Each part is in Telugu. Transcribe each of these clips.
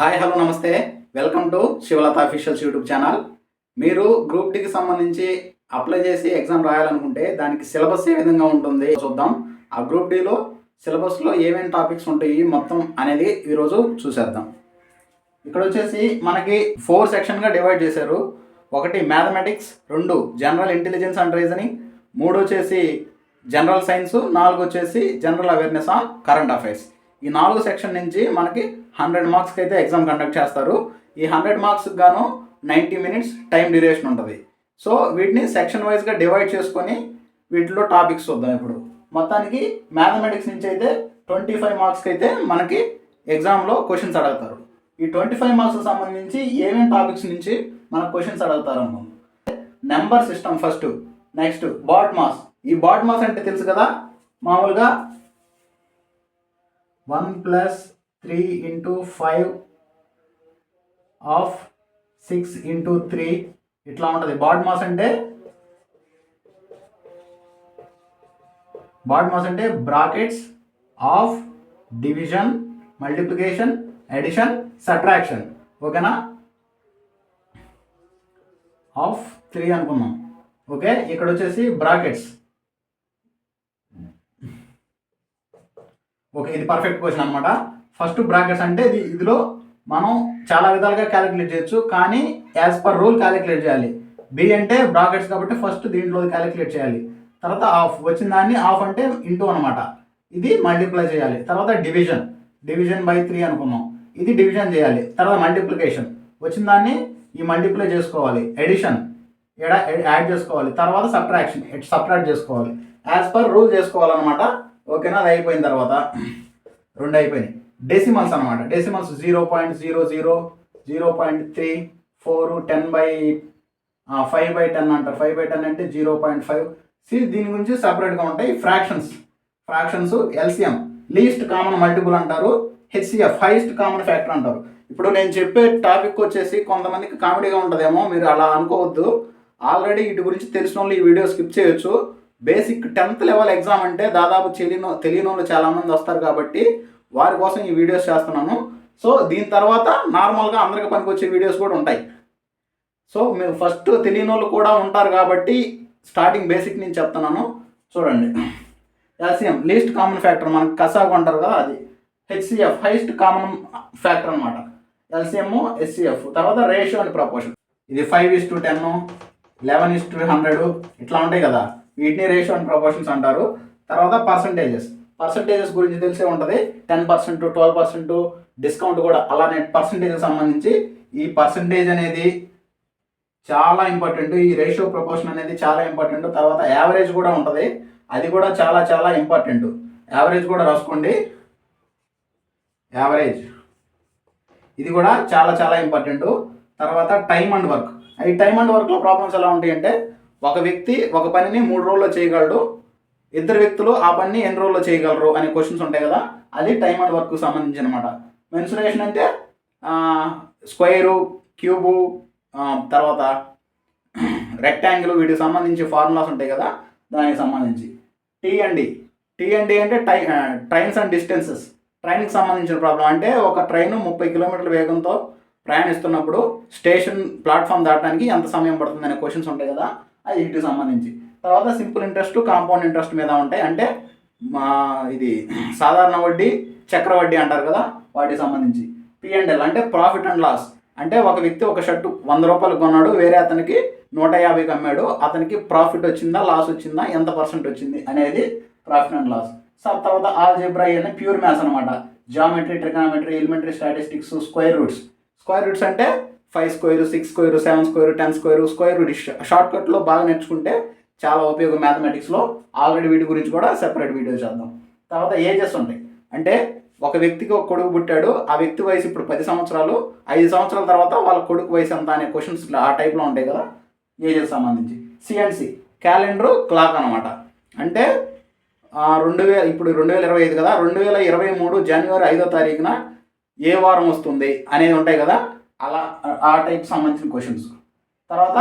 Hi hello namaste. Welcome to Sivalatha officials YouTube channel. మీరు గ్రూప్ డికి సంబంధించి అప్లై చేసి ఎగ్జామ్ రాయాలనుకుంటే దానికి సిలబస్ ఏ విధంగా ఉంటుంది చూద్దాం. ఆ గ్రూప్ డిలో సిలబస్లో ఏమేమి టాపిక్స్ ఉంటాయి మొత్తం అనేది ఈరోజు చూసేద్దాం. ఇక్కడ వచ్చేసి మనకి ఫోర్ సెక్షన్గా డివైడ్ చేశారు. ఒకటి మ్యాథమెటిక్స్ రెండు జనరల్ ఇంటెలిజెన్స్ అండ్ రీజనింగ్ మూడు వచ్చేసి జనరల్ సైన్స్ నాలుగు వచ్చేసి general awareness on current affairs. ఈ నాలుగు సెక్షన్ నుంచి మనకి హండ్రెడ్ మార్క్స్కి అయితే ఎగ్జామ్ కండక్ట్ చేస్తారు. ఈ హండ్రెడ్ మార్క్స్కి గాను నైంటీ మినిట్స్ టైం డ్యూరేషన్ ఉంటుంది. సో వీటిని సెక్షన్ వైజ్గా డివైడ్ చేసుకొని వీటిలో టాపిక్స్ చూద్దాం ఇప్పుడు. మొత్తానికి మ్యాథమెటిక్స్ నుంచి అయితే ట్వంటీ ఫైవ్ మార్క్స్కి అయితే మనకి ఎగ్జామ్లో క్వశ్చన్స్ అడుగుతారు. ఈ ట్వంటీ ఫైవ్ మార్క్స్కి సంబంధించి ఏమేమి టాపిక్స్ నుంచి మనకు క్వశ్చన్స్ అడుగుతారు అన్నాం number system first. Next BODMAS. ఈ బాడ్ మాస్ అంటే తెలుసు కదా? మామూలుగా one plus three into five of six into three ఇట్లా ఉంటుంది. బాడ్ మాస్ అంటే బాడ్ మాస్ అంటే brackets of division multiplication addition subtraction ఓకేనా ఆఫ్ త్రీ అనుకున్నాం. ఓకే ఇక్కడ వచ్చేసి బ్రాకెట్స్ ఓకే ఇది పర్ఫెక్ట్ క్వశ్చన్ అనమాట ఫస్ట్ బ్రాకెట్స్ అంటే ఇది ఇదిలో మనం చాలా విధాలుగా క్యాలిక్యులేట్ చేయొచ్చు కానీ యాజ్ పర్ రూల్ క్యాలిక్యులేట్ చేయాలి. బి అంటే బ్రాకెట్స్ కాబట్టి ఫస్ట్ దీంట్లో క్యాలిక్యులేట్ చేయాలి. తర్వాత ఆఫ్ వచ్చిన దాన్ని ఆఫ్ అంటే ఇంటూ అనమాట ఇది మల్టిప్లై చేయాలి. తర్వాత డివిజన్. డివిజన్ బై త్రీ అనుకున్నాం. ఇది డివిజన్ చేయాలి. తర్వాత మల్టిప్లికేషన్. వచ్చిన దాన్ని ఈ మల్టిప్లై చేసుకోవాలి. ఎడిషన్. ఎడ యాడ్ చేసుకోవాలి. తర్వాత సబ్ట్రాక్షన్. సబ్ట్రాక్ట్ చేసుకోవాలి. యాజ్ పర్ రూల్ చేసుకోవాలన్నమాట. ఓకేనా? అది అయిపోయిన తర్వాత. రెండు అయిపోయినాయి. డెసిమల్స్ అనమాట decimals zero point zero zero zero point three four ten by five by ten అంటారు. ఫైవ్ బై టెన్ అంటే జీరో పాయింట్ ఫైవ్ సి దీని గురించి సపరేట్గా ఉంటాయి fractions fractions LCM least common multiple అంటారు. హెచ్సిఎఫ్ హైయెస్ట్ కామన్ ఫ్యాక్టర్ అంటారు. ఇప్పుడు నేను చెప్పే టాపిక్ వచ్చేసి కొంతమందికి కామెడీగా ఉంటుందేమో మీరు అలా అనుకోవద్దు. ఆల్రెడీ వీటి గురించి తెలిసిన వాళ్ళు ఈ వీడియో స్కిప్ చేయొచ్చు. బేసిక్ టెన్త్ లెవెల్ ఎగ్జామ్ అంటే దాదాపు తెలియని తెలియని వాళ్ళు చాలామంది వస్తారు కాబట్టి వారి కోసం ఈ వీడియోస్ చేస్తున్నాను. సో దీని తర్వాత నార్మల్గా అందరికి పనికొచ్చే వీడియోస్ కూడా ఉంటాయి. సో మీరు ఫస్ట్ తెలియని వాళ్ళు కూడా ఉంటారు కాబట్టి స్టార్టింగ్ బేసిక్ నేను చెప్తున్నాను. చూడండి. ఎల్సిఎం లీస్ట్ కామన్ ఫ్యాక్టర్ మనకి కసాగు అంటారు కదా అది. హెచ్సిఎఫ్ హైయెస్ట్ కామన్ ఫ్యాక్టర్ అనమాట ఎల్సిఎం ఎస్సిఎఫ్. తర్వాత రేషియో అండ్ ప్రపోర్షన్. ఇది five is to ten eleven is to hundred. ఇట్లా ఉంటాయి కదా. వీటిని రేషియో అండ్ ప్రపోర్షన్స్ అంటారు. తర్వాత పర్సంటేజెస్. పర్సంటేజెస్ గురించి తెలిసే ఉంటుంది. Ten percent twelve percent discount కూడా అలానే పర్సంటేజ్ సంబంధించి ఈ పర్సంటేజ్ అనేది చాలా ఇంపార్టెంట్. ఈ రేషియో ప్రపోర్షన్ అనేది చాలా ఇంపార్టెంట్. తర్వాత యావరేజ్ కూడా ఉంటుంది. అది కూడా చాలా చాలా ఇంపార్టెంట్. యావరేజ్ కూడా రాసుకోండి. యావరేజ్. ఇది కూడా చాలా చాలా ఇంపార్టెంట్. తర్వాత టైం అండ్ వర్క్. ఈ టైం అండ్ వర్క్లో ప్రాబ్లమ్స్ ఎలా ఉంటాయి అంటే ఒక వ్యక్తి ఒక పనిని మూడు రోజుల్లో చేయగలడు. ఇద్దరు వ్యక్తులు ఆ పనిని ఎన్ని రోజుల్లో చేయగలరు అనే క్వశ్చన్స్ ఉంటాయి కదా అది టైం అండ్ వర్క్ సంబంధించి అనమాట మెన్సురేషన్ అంటే స్క్వేరు క్యూబు తర్వాత రెక్టాంగిల్ వీటికి సంబంధించి ఫార్ములాస్ ఉంటాయి కదా దానికి సంబంధించి. టీ అండి టీ అండి అంటే టై ట్రైన్స్ అండ్ డిస్టెన్సెస్ ట్రైన్కి సంబంధించిన ప్రాబ్లం అంటే ఒక ట్రైన్ ముప్పై కిలోమీటర్ల వేగంతో ప్రయాణిస్తున్నప్పుడు స్టేషన్ ప్లాట్ఫామ్ దాటడానికి ఎంత సమయం పడుతుంది అనే క్వశ్చన్స్ ఉంటాయి కదా అది వీటికి సంబంధించి. తర్వాత సింపుల్ ఇంట్రెస్ట్ కాంపౌండ్ ఇంట్రెస్ట్ మీద ఉంటాయి. అంటే మా ఇది సాధారణ వడ్డీ చక్ర వడ్డీ అంటారు కదా వాటికి సంబంధించి. పిఎండ్ఎల్ అంటే ప్రాఫిట్ అండ్ లాస్ అంటే ఒక వ్యక్తి ఒక షర్టు వంద రూపాయలు కొన్నాడు వేరే అతనికి నూట యాభైకి అమ్మాడు అతనికి ప్రాఫిట్ వచ్చిందా లాస్ వచ్చిందా ఎంత పర్సెంట్ వచ్చింది అనేది ప్రాఫిట్ అండ్ లాస్ సో తర్వాత ఆల్జెబ్రా అనే ప్యూర్ మ్యాథ్స్ అనమాట geometry trigonometry elementary statistics square roots square roots అంటే five square six square seven square ten square square root short కట్లో బాగా నేర్చుకుంటే చాలా ఉపయోగం మ్యాథమెటిక్స్లో ఆల్రెడీ వీటి గురించి కూడా సెపరేట్ వీడియో చేద్దాం. తర్వాత ఏజెస్ ఉంటాయి. అంటే ఒక వ్యక్తికి ఒక కొడుకు పుట్టాడు ఆ వ్యక్తి వయసు ఇప్పుడు పది సంవత్సరాలు ఐదు సంవత్సరాల తర్వాత వాళ్ళ కొడుకు వయసు ఎంత అనే క్వశ్చన్స్ ఆ టైప్లో ఉంటాయి కదా ఏజెస్ సంబంధించి. సిఎన్సి క్యాలెండరు క్లాక్ అనమాట అంటే రెండు వేల ఇప్పుడు రెండు వేల ఇరవై ఐదు కదా రెండు వేల ఇరవై మూడు జనవరి ఐదో తారీఖున ఏ వారం వస్తుంది అనేది ఉంటాయి కదా అలా ఆ టైప్ సంబంధించిన క్వశ్చన్స్ తర్వాత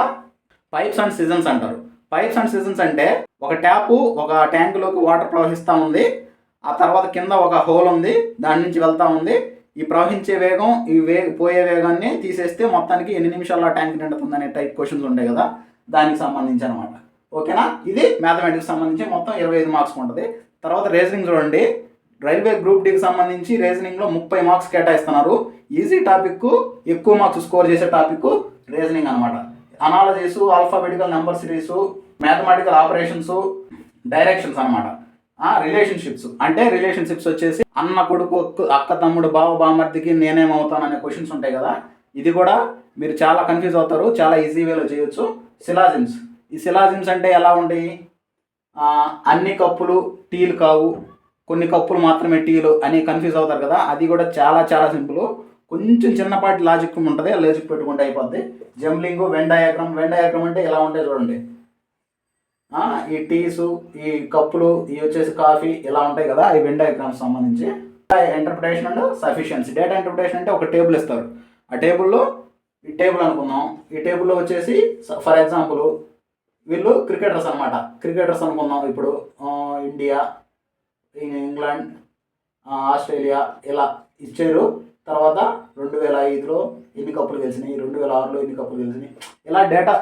పైప్స్ అండ్ సీజన్స్ అంటారు. పైప్స్ అండ్ సీజన్స్ అంటే ఒక ట్యాపు ఒక ట్యాంకులోకి వాటర్ ప్రవహిస్తూ ఉంది. ఆ తర్వాత కింద ఒక హోల్ ఉంది. దాని నుంచి వెళ్తూ ఉంది. ఈ ప్రవహించే వేగం ఈ వే పోయే వేగాన్ని తీసేస్తే మొత్తానికి ఎన్ని నిమిషాల్లో ట్యాంక్ నిండుతుంది అనే టైప్ క్వశ్చన్స్ ఉంటాయి కదా? దానికి సంబంధించి అనమాట ఓకేనా? ఇది మ్యాథమెటిక్స్ సంబంధించి మొత్తం ఇరవై ఐదు మార్క్స్ ఉంటుంది. తర్వాత రీజనింగ్ చూడండి. రైల్వే గ్రూప్ డికి సంబంధించి రీజనింగ్లో ముప్పై మార్క్స్ కేటాయిస్తున్నారు. ఈజీ టాపిక్ ఎక్కువ మార్క్స్ స్కోర్ చేసే టాపిక్ రీజనింగ్ అనమాట analogies alphabetical number series mathematical operations directions అనమాట రిలేషన్షిప్స్ అంటే రిలేషన్షిప్స్ వచ్చేసి అన్న కొడుకు అక్క- అక్క తమ్ముడు బావ బామర్తికి నేనేమవుతాను అనే క్వశ్చన్స్ ఉంటాయి కదా. ఇది కూడా మీరు చాలా కన్ఫ్యూజ్ అవుతారు చాలా ఈజీ వేలో చేయొచ్చు. సిలాజిమ్స్ ఈ సిలాజిమ్స్ అంటే ఎలా ఉంటాయి? అన్ని కప్పులు టీలు కావు. కొన్ని కప్పులు మాత్రమే టీలు అని కన్ఫ్యూజ్ అవుతారు కదా. అది కూడా చాలా చాలా సింపుల్ కొంచెం చిన్నపాటి లాజిక్ ఉంటుంది ఆ లాజిక్ పెట్టుకుంటే అయిపోద్ది. Jumbling Venn diagram Venn diagram అంటే ఎలా ఉంటాయి చూడండి. ఈ టీసు ఈ కప్పులు ఇవి వచ్చేసి కాఫీ ఇలా ఉంటాయి కదా ఈ వెన్ డయాగ్రామ్ సంబంధించి. Interpretation and sufficiency data interpretation అంటే ఒక టేబుల్ ఇస్తారు. ఆ టేబుల్లో ఈ టేబుల్ అనుకుందాం. ఈ టేబుల్లో వచ్చేసి ఫర్ ఎగ్జాంపుల్ వీళ్ళు క్రికెటర్స్ అనమాట క్రికెటర్స్ అనుకుందాం ఇప్పుడు. ఇండియా ఇంగ్లాండ్ ఆస్ట్రేలియా ఇలా. ఇచ్చారు. తర్వాత రెండు వేల ఐదులో ఎన్ని కప్పులు గెలిచినాయి? రెండు వేల ఆరులో ఎన్ని కప్పులు గెలిచినాయి? ఇలా డేటా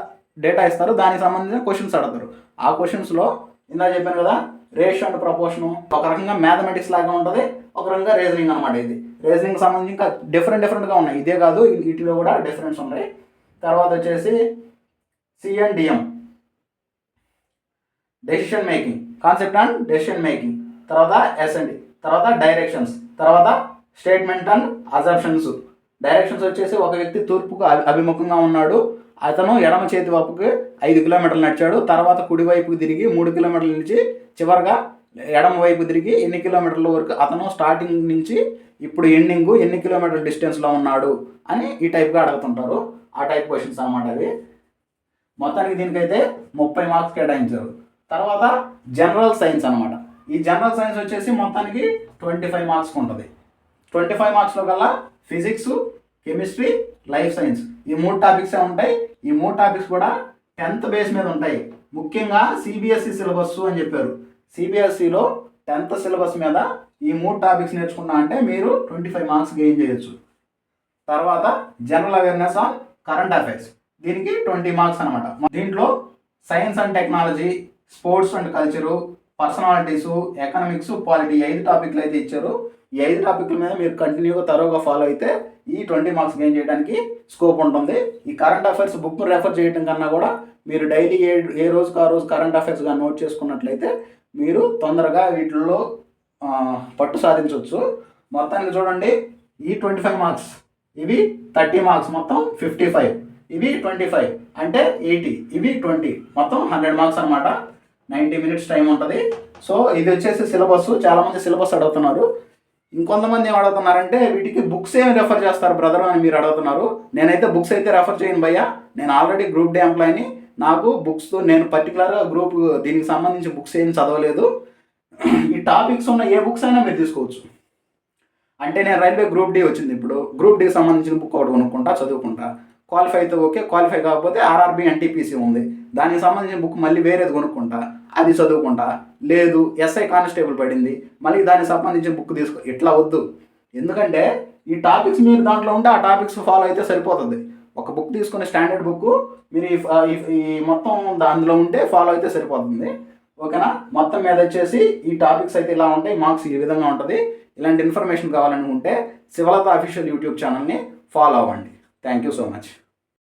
డేటా ఇస్తారు. దానికి సంబంధించిన క్వశ్చన్స్ అడుగుతారు. ఆ క్వశ్చన్స్లో ఇందా చెప్పాను కదా రేషియో అండ్ ప్రపోర్షను ఒక రకంగా మ్యాథమెటిక్స్ లాగా ఉంటుంది ఒక రకంగా రీజనింగ్ అనమాట ఇది. రీజనింగ్ సంబంధించి ఇంకా డిఫరెంట్ డిఫరెంట్గా ఉన్నాయి. ఇదే కాదు వీటిలో కూడా డిఫరెన్స్ ఉన్నాయి. తర్వాత వచ్చేసి CNDM decision making concept and decision making తర్వాత ఎస్ఎండి తర్వాత డైరెక్షన్స్ తర్వాత స్టేట్మెంట్ అండ్ అజంప్షన్స్ డైరెక్షన్స్ వచ్చేసి ఒక వ్యక్తి తూర్పుకు అభిముఖంగా ఉన్నాడు. అతను ఎడమ చేతి వైపుకి ఐదు కిలోమీటర్లు నడిచాడు. తర్వాత కుడి వైపుకి తిరిగి మూడు కిలోమీటర్ల నుంచి చివరిగా ఎడమ వైపు తిరిగి ఎన్ని కిలోమీటర్ల వరకు అతను స్టార్టింగ్ నుంచి ఇప్పుడు ఎండింగ్ ఎన్ని కిలోమీటర్ల డిస్టెన్స్లో ఉన్నాడు అని ఈ టైప్గా అడుగుతుంటారు. ఆ టైప్ క్వశ్చన్స్ అనమాట అవి. మొత్తానికి దీనికైతే ముప్పై మార్క్స్ కేటాయించారు. తర్వాత జనరల్ సైన్స్ అనమాట ఈ జనరల్ సైన్స్ వచ్చేసి మొత్తానికి ట్వంటీ ఫైవ్ మార్క్స్ ఉంటుంది. ట్వంటీ ఫైవ్ మార్క్స్లో కల్లా ఫిజిక్స్ కెమిస్ట్రీ లైఫ్ సైన్స్. ఈ మూడు టాపిక్సే ఉంటాయి? ఈ మూడు టాపిక్స్ కూడా టెన్త్ బేస్ మీద ఉంటాయి. ముఖ్యంగా సిబిఎస్ఈ సిలబస్ అని చెప్పారు. సిబిఎస్ఈలో టెన్త్ సిలబస్ మీద ఈ మూడు టాపిక్స్ నేర్చుకున్నా అంటే మీరు ట్వంటీ ఫైవ్ మార్క్స్ గెయిన్ చేయొచ్చు. తర్వాత general awareness on current affairs. దీనికి ట్వంటీ మార్క్స్ అనమాట దీంట్లో science and technology sports and culture personalities economics polity ఐదు టాపిక్లు అయితే ఇచ్చారు. ఈ ఐదు టాపిక్ల మీద మీరు కంటిన్యూగా తరోగా ఫాలో అయితే ఈ ట్వంటీ మార్క్స్ గెయిన్ చేయడానికి స్కోప్ ఉంటుంది. ఈ కరెంట్ అఫైర్స్ బుక్ రెఫర్ చేయడం కన్నా కూడా మీరు డైలీ ఏ ఏ రోజుకి ఆ రోజు కరెంట్ అఫైర్స్గా నోట్ చేసుకున్నట్లయితే మీరు తొందరగా వీటిల్లో పట్టు సాధించవచ్చు మొత్తానికి చూడండి. ఈ ట్వంటీ ఫైవ్ మార్క్స్ ఇవి థర్టీ మార్క్స్ మొత్తం ఫిఫ్టీ ఫైవ్. ఇవి ట్వంటీ ఫైవ్. అంటే ఎయిటీ. ఇవి ట్వంటీ. మొత్తం హండ్రెడ్ మార్క్స్ అనమాట నైంటీ మినిట్స్ టైం ఉంటుంది. సో ఇది వచ్చేసి సిలబస్. చాలామంది సిలబస్ అడుగుతున్నారు. ఇంకొంతమంది ఏం అడుగుతున్నారంటే వీటికి బుక్స్ ఏమి రెఫర్ చేస్తారు బ్రదర్ అని మీరు అడుగుతున్నారు. నేనైతే బుక్స్ అయితే రెఫర్ చేయను భయ్యా. నేను ఆల్రెడీ గ్రూప్ డే ఎంప్లాయీని నాకు బుక్స్ నేను పర్టికులర్గా గ్రూప్ దీనికి సంబంధించి బుక్స్ ఏం చదవలేదు. ఈ టాపిక్స్ ఉన్న ఏ బుక్స్ అయినా మీరు తీసుకోవచ్చు. అంటే నేను రైల్వే గ్రూప్ డి వచ్చింది ఇప్పుడు. గ్రూప్ డికి సంబంధించిన బుక్ ఒకటి కొనుక్కుంటా చదువుకుంటా. క్వాలిఫై అయితే ఓకే క్వాలిఫై కాకపోతే ఆర్ఆర్బి ఎన్టీపీసీ ఉంది. దానికి సంబంధించిన బుక్ మళ్ళీ వేరేది కొనుక్కుంటా అది చదువుకుంటా లేదు ఎస్ఐ కానిస్టేబుల్ పడింది మళ్ళీ దానికి సంబంధించిన బుక్ తీసుకో ఇట్లా వద్దు. ఎందుకంటే ఈ టాపిక్స్ మీరు దాంట్లో ఉంటే ఆ టాపిక్స్ ఫాలో అయితే సరిపోతుంది. ఒక బుక్ తీసుకునే స్టాండర్డ్ బుక్ మీరు ఈ మొత్తం దానిలో ఉంటే ఫాలో అయితే సరిపోతుంది. ఓకేనా? మొత్తం మీద వచ్చేసి ఈ టాపిక్స్ అయితే ఇలా ఉంటాయి మార్క్స్ ఈ విధంగా ఉంటుంది. ఇలాంటి ఇన్ఫర్మేషన్ కావాలనుకుంటే శివలత అఫీషియల్ యూట్యూబ్ ఛానల్ని ఫాలో అవ్వండి. Thank you so much